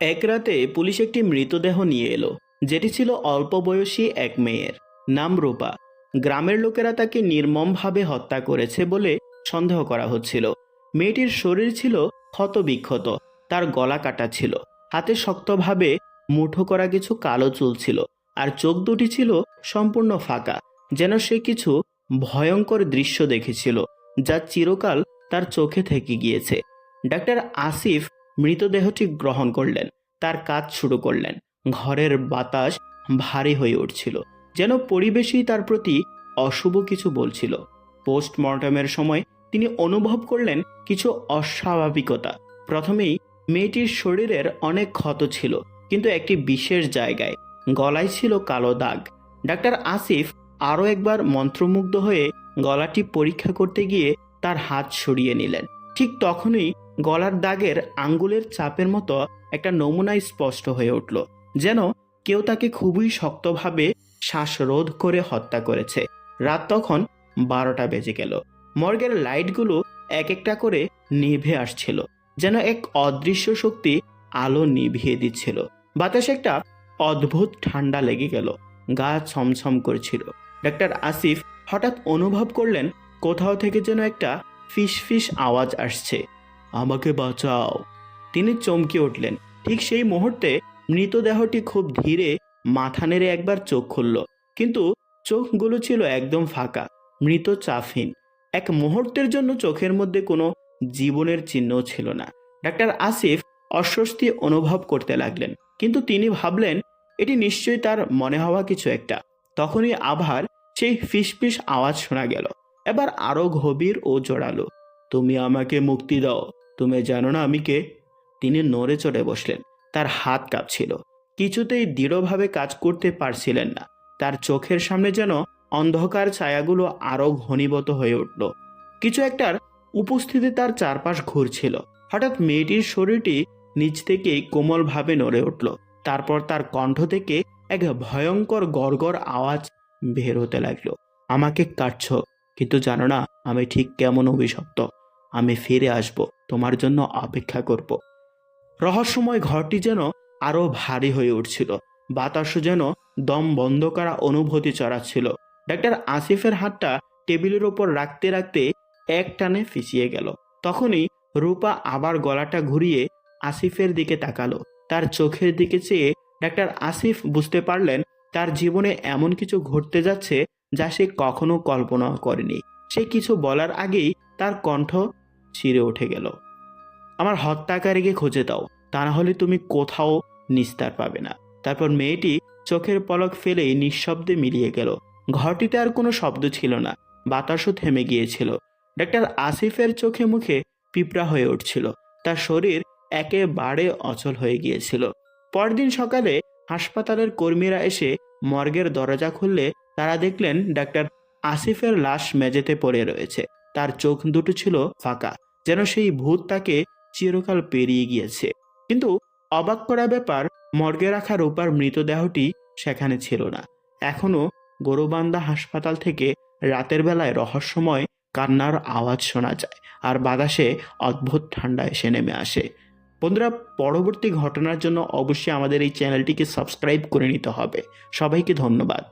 এক রাতে পুলিশ একটি মৃতদেহ নিয়ে এলো, যেটি ছিল অল্প বয়সী এক মেয়ের। নাম রূপা। গ্রামের লোকেরা তাকে নির্মমভাবে হত্যা করেছে বলে সন্দেহ করা হচ্ছিল। মেয়েটির শরীর ছিল ক্ষতবিক্ষত, তার গলা কাটা ছিল, হাতে শক্তভাবে মুঠো করা কিছু কালো চুল ছিল, আর চোখ দুটি ছিল সম্পূর্ণ ফাঁকা, যেন সে কিছু ভয়ঙ্কর দৃশ্য দেখেছিল, যা চিরকাল তার চোখে থেকে গিয়েছে। ডাক্তার আসিফ মৃতদেহটি গ্রহণ করলেন, তার কাজ শুরু করলেন। ঘরের বাতাস ভারী হয়ে উঠছিল, যেন পরিবেশই তার প্রতি অশুভ কিছু বলছিল। পোস্টমর্টমের সময় তিনি অনুভব করলেন কিছু অস্বাভাবিকতা। প্রথমেই মেয়েটির শরীরের অনেক ক্ষত ছিল, কিন্তু একটি বিশেষ জায়গায়। গলায় ছিল কালো দাগ। ডাক্তার আসিফ আরও একবার মন্ত্রমুগ্ধ হয়ে গলাটি পরীক্ষা করতে গিয়ে তার হাত সরিয়ে নিলেন। ঠিক তখনই গলার দাগের আঙ্গুলের চাপের মতো একটা নমুনা স্পষ্ট হয়ে উঠল, যেন কেউ তাকে খুবই শক্তভাবে শ্বাসরোধ করে হত্যা করেছে। রাত তখন বারোটা বেজে গেল। মর্গের লাইটগুলো এক একটা করে নিভে আসছিল, যেন এক অদৃশ্য শক্তি আলো নিভিয়ে দিচ্ছিল। বাতাসে একটা অদ্ভুত ঠান্ডা লেগে গেল, গা ছমছম করছিল। ডাক্তার আসিফ হঠাৎ অনুভব করলেন কোথাও থেকে যেন একটা ফিস ফিস আওয়াজ আসছে। আমাকে বাঁচাও। তিনি চমকে উঠলেন। ঠিক সেই মুহূর্তে মৃতদেহটি খুব ধীরে মাথা নেড়ে একবার চোখ খুলল। কিন্তু চোখগুলো ছিল একদম ফাঁকা, মৃত চাফহীন। এক মুহূর্তের জন্য চোখের মধ্যে কোনো জীবনের চিহ্ন ছিল না। ডাক্তার আসিফ অস্বস্তি অনুভব করতে লাগলেন। কিন্তু তিনি ভাবলেন, এটি নিশ্চয়ই তার মনে হওয়া কিছু একটা। তখনই আবার সেই ফিসফিস আওয়াজ শোনা গেল। এবার আরও গভীর ও জোরালো। তুমি আমাকে মুক্তি দাও। তুমি জানো না আমি কে তিনি নড়ে চড়ে বসলেন। তার হাত কাঁপছিল। কিছুতেই দৃঢ়ভাবে কাজ করতে পারছিলেন না। তার চোখের সামনে যেন অন্ধকার ছায়াগুলো আরও ঘনীভূত হয়ে উঠল। কিছু একটার উপস্থিতি তার চারপাশ ঘুরছিল। হঠাৎ মেয়েটির শরীরটি নিচ থেকেই কোমলভাবে নড়ে উঠল। তারপর তার কণ্ঠ থেকে এক ভয়ঙ্কর গড়গড় আওয়াজ বের হতে লাগল। আমাকে কাটছ। কিন্তু জানো না, আমি ঠিক কেমন অভিশপ্ত। আমি ফিরে আসব, তোমার জন্য অপেক্ষা করব। রহস্যময় ঘরটি যেন আরও ভারী হয়ে উঠছিল। বাতাসও যেন দম বন্ধ করা অনুভূতি চড়াচ্ছিল। ডাক্তার আসিফের হাতটা টেবিলের ওপর রাখতে রাখতে এক টানে ফিসিয়ে গেল। তখনই রূপা আবার গলাটা ঘুরিয়ে আসিফের দিকে তাকালো। তার চোখের দিকে চেয়ে ডাক্তার আসিফ বুঝতে পারলেন, তার জীবনে এমন কিছু ঘটতে যাচ্ছে যা সে কখনো কল্পনা করেনি। সে কিছু বলার আগেই তার কণ্ঠ ছিঁড়ে উঠে গেল। আমার হত্যাকারীকে খুঁজে দাও, তা না হলে তুমি কোথাও নিস্তার পাবে না। তারপর মেয়েটি চোখের পলক ফেলেই নিঃশব্দে মিলিয়ে গেল। ঘরটিতে আর কোনো শব্দ ছিল না, বাতাসও থেমে গিয়েছিল। ডাক্তার আসিফের চোখে মুখে পিঁপড়া হয়ে উঠছিল। তার শরীর একেবারে অচল হয়ে গিয়েছিল। পরদিন সকালে হাসপাতালের কর্মীরা এসে মর্গের দরজা খুললে তারা দেখলেন ডাক্তার আসিফের লাশ মেঝেতে পড়ে রয়েছে। তার চোখ দুটো ছিল ফাঁকা, যেন সেই ভূত তাকে চিরকাল পেরিয়ে গিয়েছে। কিন্তু অবাক করা ব্যাপার, মর্গে রাখা রূপার মৃতদেহটি সেখানে ছিল না। এখনও গরুবান্দা হাসপাতাল থেকে রাতের বেলায় রহস্যময় কান্নার আওয়াজ শোনা যায়, আর বাতাসে অদ্ভুত ঠান্ডা এসে নেমে আসে। বন্ধুরা, পরবর্তী ঘটনার জন্য অবশ্যই আমাদের এই চ্যানেলটিকে সাবস্ক্রাইব করে নিতে হবে। সবাইকে ধন্যবাদ।